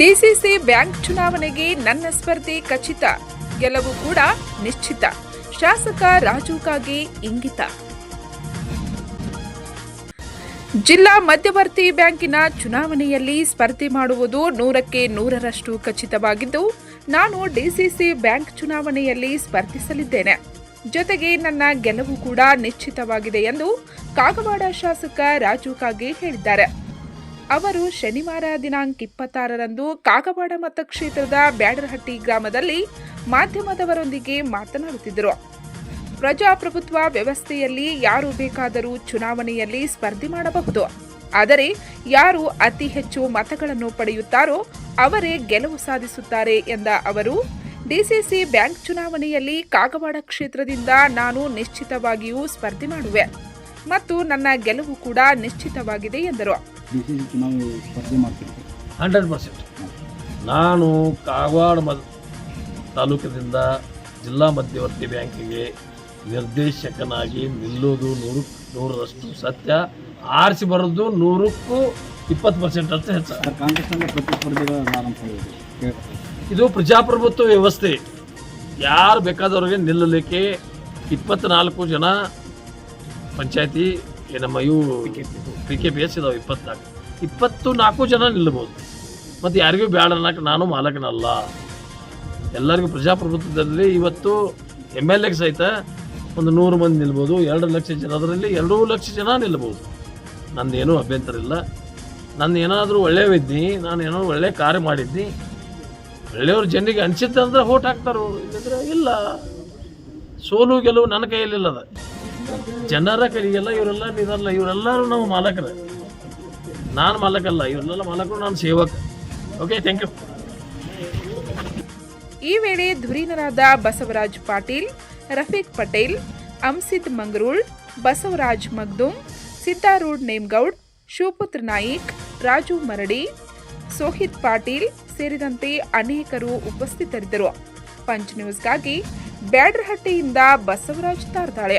DCC bank ಚುನಾವಣೆಗೆ ನನ್ನ ಸ್ಪರ್ಧೆ ಖಚಿತ. ಗೆಲುವು ಕೂಡ ನಿಶ್ಚಿತ. ಶಾಸಕ ರಾಜು ಕಾಗೆ ಇಂಗಿತ. ಜಿಲ್ಲಾ ಮಧ್ಯವರ್ತಿ ಬ್ಯಾಂಕಿನ ಚುನಾವಣೆಯಲ್ಲಿ ಸ್ಪರ್ಧೆ ಮಾಡುವುದು ನೂರಕ್ಕೆ ನೂರರಷ್ಟು ಖಚಿತವಾಗಿದ್ದು, ನಾನು ಡಿಸಿಸಿ ಬ್ಯಾಂಕ್ ಚುನಾವಣೆಯಲ್ಲಿ ಸ್ಪರ್ಧಿಸಲಿದ್ದೇನೆ. ಜೊತೆಗೆ ನನ್ನ ಗೆಲುವು ಕೂಡ ನಿಶ್ಚಿತವಾಗಿದೆ ಎಂದು ಕಾಗವಾಡ ಶಾಸಕ ರಾಜು ಕಾಗೆ ಹೇಳಿದ್ದಾರೆ. ಅವರು ಶನಿವಾರ ದಿನಾಂಕ ಇಪ್ಪತ್ತಾರರಂದು ಕಾಗವಾಡ ಮತಕ್ಷೇತ್ರದ ಬ್ಯಾಡರಹಟ್ಟಿ ಗ್ರಾಮದಲ್ಲಿ ಮಾಧ್ಯಮದವರೊಂದಿಗೆ ಮಾತನಾಡುತ್ತಿದ್ದರು. ಪ್ರಜಾಪ್ರಭುತ್ವ ವ್ಯವಸ್ಥೆಯಲ್ಲಿ ಯಾರು ಬೇಕಾದರೂ ಚುನಾವಣೆಯಲ್ಲಿ ಸ್ಪರ್ಧೆ ಮಾಡಬಹುದು. ಆದರೆ ಯಾರು ಅತಿ ಹೆಚ್ಚು ಮತಗಳನ್ನು ಪಡೆಯುತ್ತಾರೋ ಅವರೇ ಗೆಲುವು ಸಾಧಿಸುತ್ತಾರೆ ಎಂದ ಅವರು, ಡಿಸಿಸಿ ಬ್ಯಾಂಕ್ ಚುನಾವಣೆಯಲ್ಲಿ ಕಾಗವಾಡ ಕ್ಷೇತ್ರದಿಂದ ನಾನು ನಿಶ್ಚಿತವಾಗಿಯೂ ಸ್ಪರ್ಧೆ ಮಾಡುವೆ. ಮತ್ತು ನನ್ನ ಗೆಲುವು ಕೂಡ ನಿಶ್ಚಿತವಾಗಿದೆ ಎಂದರು. ಸ್ಪರ್ಧೆ ಹಂಡ್ರೆಡ್ ಪರ್ಸೆಂಟ್. ನಾನು ಕಾಗವಾಡ ಮ ತಾಲೂಕಿನಿಂದ ಜಿಲ್ಲಾ ಮಧ್ಯವರ್ತಿ ಬ್ಯಾಂಕಿಗೆ ನಿರ್ದೇಶಕನಾಗಿ ನಿಲ್ಲೋದು ನೂರು ನೂರರಷ್ಟು ಸತ್ಯ. ಆರಿಸಿ ಬರೋದು ನೂರಕ್ಕೂ ಇಪ್ಪತ್ತು ಪರ್ಸೆಂಟ್ ಅಷ್ಟು ಹೆಚ್ಚು. ಇದು ಪ್ರಜಾಪ್ರಭುತ್ವ ವ್ಯವಸ್ಥೆ. ಯಾರು ಬೇಕಾದವ್ರಿಗೆ ನಿಲ್ಲಲಿಕ್ಕೆ ಇಪ್ಪತ್ತ್ನಾಲ್ಕು ಜನ ಪಂಚಾಯತಿ ನಮ್ಮ ಇವು ಪಿ ಕೆ ಪಿ ಎಸ್ ಇದಾವೆ, ಇಪ್ಪತ್ನಾಲ್ಕು. ಇಪ್ಪತ್ತು ನಾಲ್ಕು ಜನ ನಿಲ್ಲಬಹುದು ಮತ್ತು ಯಾರಿಗೂ ಬೇಡ ಅನ್ನೋಕೆ ನಾನು ಮಾಲಕನಲ್ಲ. ಎಲ್ಲರಿಗೂ ಪ್ರಜಾಪ್ರಭುತ್ವದಲ್ಲಿ ಇವತ್ತು ಎಂ ಎಲ್ ಎಗೆ ಸಹಿತ ಒಂದು ನೂರು ಮಂದಿ ನಿಲ್ಬೋದು. ಎರಡು ಲಕ್ಷ ಜನ ಅದರಲ್ಲಿ ಎರಡೂ ಲಕ್ಷ ಜನ ನಿಲ್ಬೋದು. ನಂದೇನೂ ಅಭ್ಯಂತರ ಇಲ್ಲ. ನಾನು ಏನಾದರೂ ಒಳ್ಳೆಯವಿದ್ದಿ ನಾನು ಏನೋ ಒಳ್ಳೆ ಕಾರ್ಯ ಮಾಡಿದ್ನಿ ಒಳ್ಳೆಯವ್ರ ಜನರಿಗೆ ಅನಿಸಿದ್ದಂದ್ರೆ ಓಟ್ ಹಾಕ್ತಾರೋ ಇಲ್ಲಂದ್ರೆ ಇಲ್ಲ. ಸೋಲು ಗೆಲುವು ನನ್ನ ಕೈಯಲ್ಲಿಲ್ಲದ. ಜನರ ಕೈಗೆಲ್ಲ ಇವರೆಲ್ಲ ಇದಲ್ಲ, ಇವರೆಲ್ಲರೂ ನಾವು ಮಾಲಕರ. ನಾನು ಮಾಲಕಲ್ಲ, ಇವರೆಲ್ಲ ಮಾಲಕರು ನಾನು ಸೇವಕ. ಓಕೆ ಥ್ಯಾಂಕ್ ಯು ಈ ವೇಳೆ ಧುರೀಣರಾದ ಬಸವರಾಜ್ ಪಾಟೀಲ್, ರಫೀಕ್ ಪಟೇಲ್, ಅಂಸಿದ್ ಮಂಗರೂಳ್, ಬಸವರಾಜ್ ಮಗ್ದುಂ ಸಿದ್ದಾರೂಢ್ ನೇಮ್ಗೌಡ್, ಶಿವಪುತ್ರ ನಾಯಿಕ್, ರಾಜು ಮರಡಿ, ಸೋಹಿತ್ ಪಾಟೀಲ್ ಸೇರಿದಂತೆ ಅನೇಕರು ಉಪಸ್ಥಿತರಿದ್ದರು. ಪಂಚ್ ನ್ಯೂಸ್ಗಾಗಿ ಬ್ಯಾಡ್ರಹಟ್ಟಿಯಿಂದ ಬಸವರಾಜ್ ತಾರ್ದಾಳೆ.